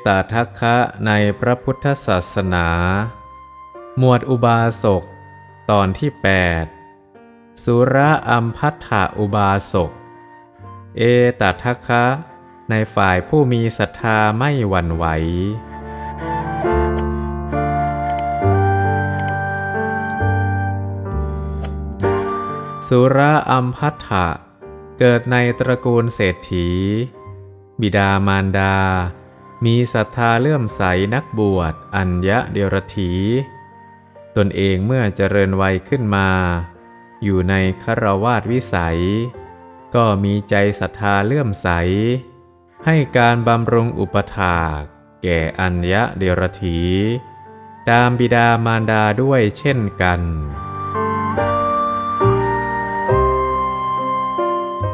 เอตทัคคะในพระพุทธศาสนา หมวดอุบาสก ตอนที่ 8 สุระอัมพัทธาอุบาสก เอตทัคคะ ในฝ่ายผู้มีศรัทธาไม่หวั่นไหวสุระอัมพัทธะเกิดในตระกูลเศรษฐี บิดามารดา มีศรัทธาเลื่อมใสนักบวช อัญญะเดรถี ตนเองเมื่อเจริญวัยขึ้นมา อยู่ในคารวาสวิสัย ก็มีใจศรัทธาเลื่อมใส ให้การบำรุงอุปถาก แก่อัญญะเดรถีตามบิดามารดาด้วยเช่นกัน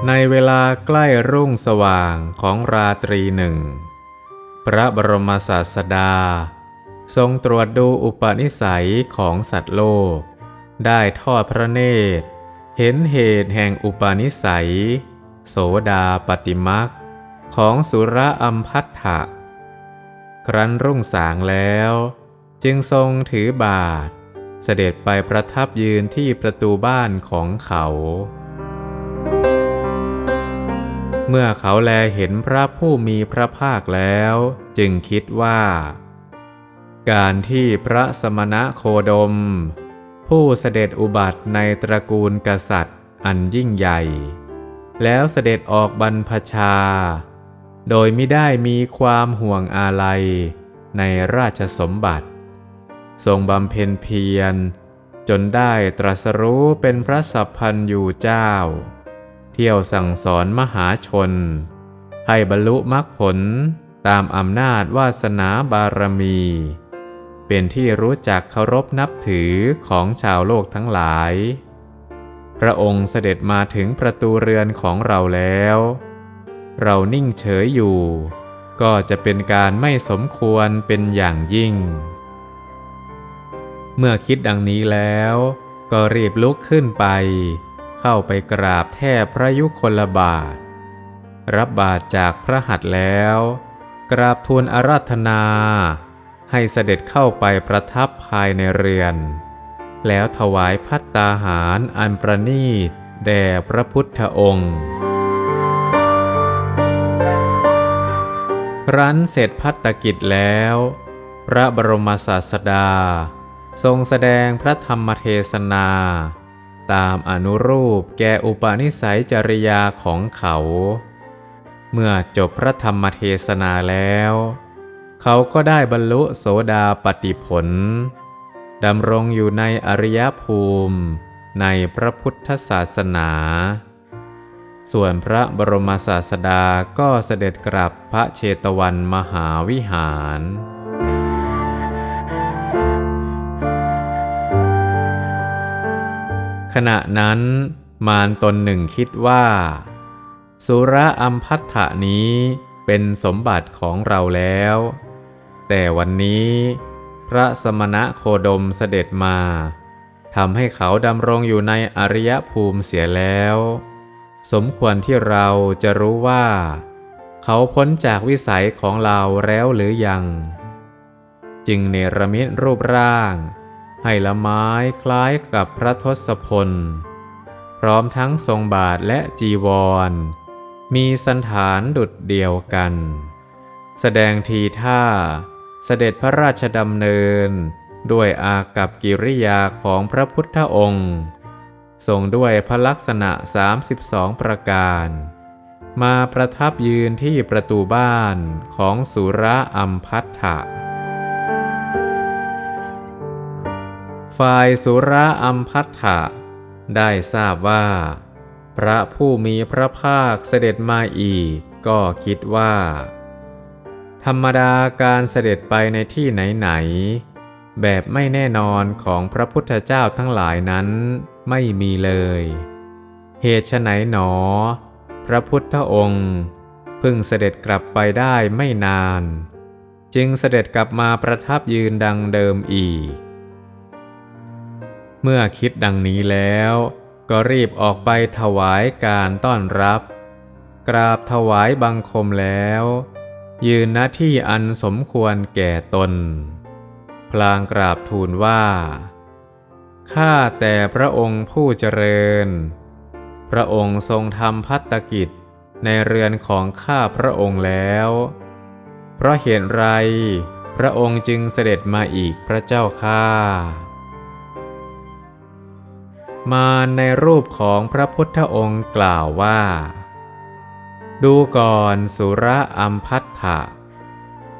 ในเวลาใกล้รุ่งสว่างของราตรีหนึ่ง พระบรมศาสดา ทรงตรวจดูอุปนิสัยของสัตว์โลก ได้ทอดพระเนตร เห็นเหตุแห่งอุปนิสัย โสดาปฏิมักของสุระอัมพัทธะครั้นรุ่งสางแล้ว จึงทรงถือบาท เสด็จไปประทับยืนที่ประตูบ้านของเขา เมื่อเขาแลเห็นพระผู้มีพระภาคแล้ว จึงคิดว่า การที่พระสมณะโคดม ผู้เสด็จอุบัติในตระกูลกษัตริย์อันยิ่งใหญ่ แล้วเสด็จออกบรรพชา โดยไม่ได้มีความห่วงอาลัยในราชสมบัติ ทรงบำเพ็ญเพียร จนได้ตรัสรู้เป็นพระสัพพันยูเจ้า เที่ยวสั่งสอนมหาชน ให้บรรลุมรรคผลตามอำนาจวาสนาบารมี เป็นที่รู้จักเคารพนับถือของชาวโลกทั้งหลาย พระองค์เสด็จมาถึงประตูเรือนของเราแล้ว เรานิ่งเฉยอยู่ ก็จะเป็นการไม่สมควรเป็นอย่างยิ่ง เมื่อคิดดังนี้แล้ว ก็รีบลุกขึ้นไป เข้าไปกราบแทบพระยุคลบาท รับบาทจากพระหัตถ์แล้ว กราบทูลอาราธนา ให้เสด็จเข้าไปประทับภายในเรือน แล้วถวายพัตตาหารอันประนีตแด่พระพุทธองค์ครั้นเสร็จพัตตกิจแล้ว พระบรมศาสดา ทรงแสดงพระธรรมเทศนา ตามอนุรูปแก่อุปนิสัยจริยาของเขา เมื่อจบพระธรรมเทศนาแล้ว เขาก็ได้บรรลุโสดาปติผลดำรงอยู่ในอริยภูมิในพระพุทธศาสนา ส่วนพระบรมศาสดาก็เสด็จกลับพระเชตวันมหาวิหาร ขณะนั้นมารตนหนึ่งคิดว่า สุระอัมพัทธะนี้เป็นสมบัติของเราแล้ว แต่วันนี้ พระสมณะโคดมเสด็จมาทำให้เขาดำรงอยู่ในอริยภูมิเสียแล้ว สมควรที่เราจะรู้ว่า เขาพ้นจากวิสัยของเราแล้วหรือยัง จึงเนรมิตรูปร่าง ให้ละไม้คล้ายกับพระทศพล พร้อมทั้งทรงบาทและจีวร มีสันฐานดุดเดียวกัน แสดงทีท่า เสด็จพระราชดำเนิน ด้วยอากับกิริยาของพระพุทธองค์ทรงด้วยพระลักษณะ 32 ประการ มาประทับยืนที่ประตูบ้านของสุระอัมพัทธะ ฝ่ายสุระอัมพัทธะได้ทราบว่า พระผู้มีพระภาคเสด็จมาอีก ก็คิดว่า ธรรมดาการเสด็จไปในที่ไหนๆแบบไม่แน่นอนของพระพุทธเจ้าทั้งหลายนั้นไม่มีเลย เหตุไฉนหนอ พระพุทธองค์เพิ่งเสด็จกลับไปได้ไม่นาน จึงเสด็จกลับมาประทับยืนดังเดิมอีก เมื่อคิดดังนี้แล้ว ก็รีบออกไปถวายการต้อนรับ กราบถวายบังคมแล้ว ยืนหน้าที่อันสมควรแก่ตน พลางกราบทูลว่า ข้าแต่พระองค์ผู้เจริญ พระองค์ทรงทำพัตกิจในเรือนของข้าพระองค์แล้ว เพราะเหตุไร พระองค์จึงเสด็จมาอีกพระเจ้าข้า มาในรูปของพระพุทธองค์กล่าวว่า ดูก่อนสุระอัมพัทธะ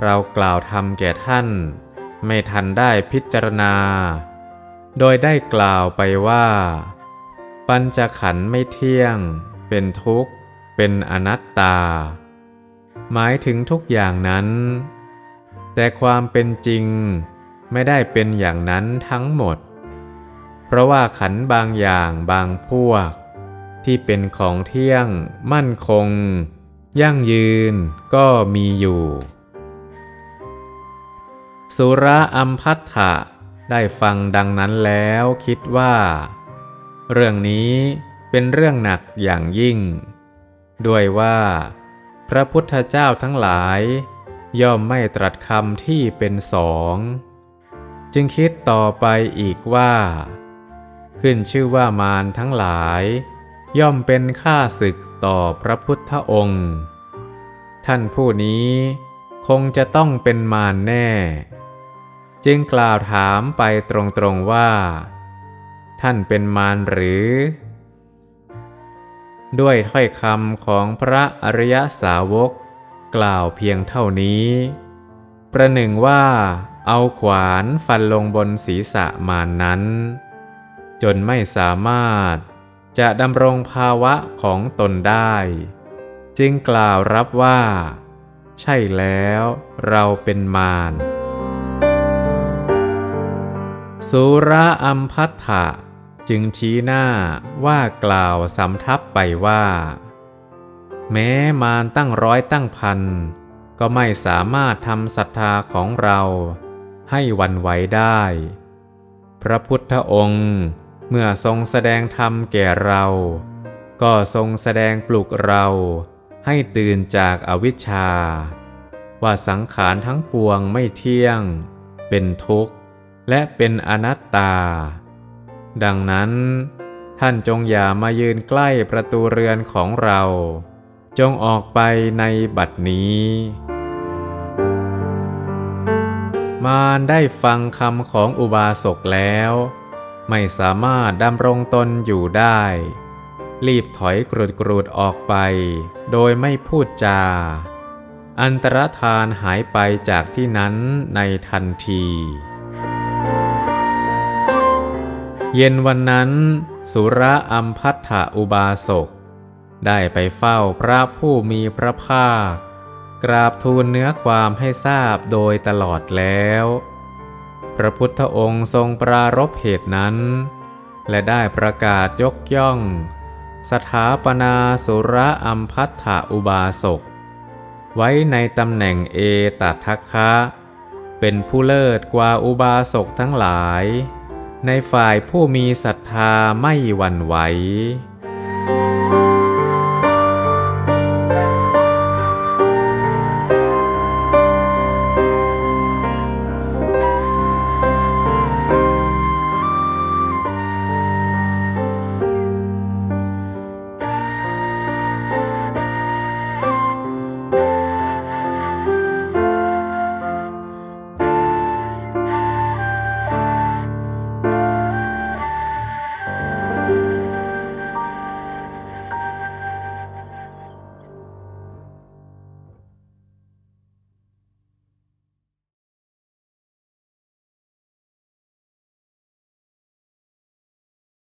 เรากล่าวธรรมแก่ท่าน ไม่ทันได้พิจารณา โดยได้กล่าวไปว่า ปัญจขันธ์ไม่เที่ยง เป็นทุกข์ เป็นอนัตตา หมายถึงทุกอย่างนั้น แต่ความเป็นจริงไม่ได้เป็นอย่างนั้นทั้งหมด เพราะว่าขันบางอย่างบางพวก ที่เป็นของเที่ยง มั่นคง ยั่งยืนก็มีอยู่ สุระอัมพัทธะได้ฟังดังนั้นแล้วคิดว่า เรื่องนี้เป็นเรื่องหนักอย่างยิ่ง ด้วยว่า พระพุทธเจ้าทั้งหลาย ย่อมไม่ตรัสคำที่เป็นสอง จึงคิดต่อไปอีกว่า ขึ้นชื่อว่ามารทั้งหลาย ย่อมเป็นข้าศึกต่อพระพุทธองค์ ท่านผู้นี้คงจะต้องเป็นมารแน่ จึงกล่าวถามไปตรงๆว่า ท่านเป็นมารหรือ ด้วยถ้อยคำของพระอริยสาวกกล่าวเพียงเท่านี้ ประหนึ่งว่าเอาขวานฟันลงบนศีรษะมารนนั้น จนไม่สามารถจะดำรงภาวะของตนได้ จึงกล่าวรับว่า ใช่แล้วเราเป็นมารสุระอัมพัทธะจึงชี้หน้าว่ากล่าวสำทับไปว่า แม้มารตั้งร้อยตั้งพัน ก็ไม่สามารถทำศรัทธาของเราให้วันไหวได้ พระพุทธองค์ เมื่อทรงแสดงธรรมแก่เรา ก็ทรงแสดงปลุกเราให้ตื่นจากอวิชชา ว่าสังขารทั้งปวงไม่เที่ยง เป็นทุกข์ และเป็นอนัตตา ดังนั้น ท่านจงอย่ามายืนใกล้ประตูเรือนของเรา จงออกไปในบัดนี้ มารได้ฟังคำของอุบาสกแล้ว ไม่สามารถดำรงตนอยู่ได้ รีบถอยกรูดกรูดออกไป โดยไม่พูดจา อันตรธานหายไปจากที่นั้นในทันที เย็นวันนั้น สุระอัมพัทธอุบาสก ได้ไปเฝ้าพระผู้มีพระภาค กราบทูลเนื้อความให้ทราบโดยตลอดแล้ว พระพุทธองค์ทรงปรารภเหตุนั้น และได้ประกาศยกย่อง สถาปนาสุระอัมพัทธอุบาสก ไว้ในตำแหน่งเอตัทัคคะ เป็นผู้เลิศกว่าอุบาสกทั้งหลาย ในฝ่ายผู้มีศรัทธาไม่หวั่นไหว